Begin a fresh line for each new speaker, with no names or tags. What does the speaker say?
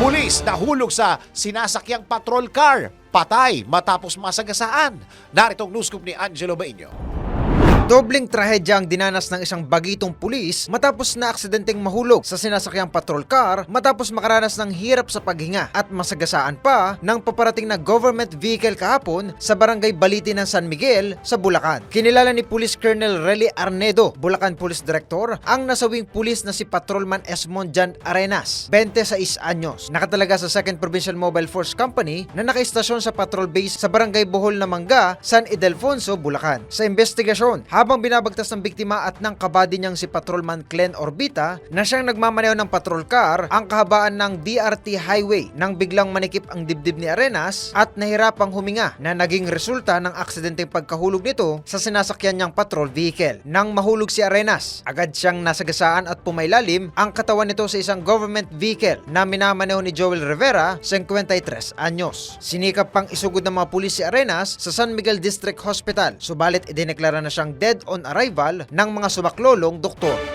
Pulis nahulog sa sinasakyang patrol car. Patay matapos masagasaan. Naritong news scoop ni Angelo Bainio.
Dobling trahedya ang dinanas ng isang bagitong pulis matapos na aksidenteng mahulog sa sinasakyang patrol car matapos makaranas ng hirap sa paghinga at masagasaan pa ng paparating na government vehicle kahapon sa barangay Baliti ng San Miguel sa Bulacan. Kinilala ni Police Colonel Relly Arnedo, Bulacan Police Director, ang nasawing pulis na si Patrolman Esmond Jan Arenas, 26 anyos, nakatalaga sa 2nd Provincial Mobile Force Company na nakaistasyon sa patrol base sa barangay Bohol na Mangga, San Ildefonso, Bulacan. Sa investigasyon, habang binabagtas ng biktima at ng kabady niyang si Patrolman Glenn Orbita na siyang nagmamaneho ng patrol car ang kahabaan ng DRT highway nang biglang manikip ang dibdib ni Arenas at nahirapang huminga na naging resulta ng aksidenteng pagkahulog nito sa sinasakyan niyang patrol vehicle. Nang mahulog si Arenas, agad siyang nasagasaan at pumailalim ang katawan nito sa isang government vehicle na minamaneho ni Joel Rivera, 53 anyos. Sinikap pang isugod ng mga pulis si Arenas sa San Miguel District Hospital, subalit idineklara na siyang dead on arrival ng mga sumaklolong doktor.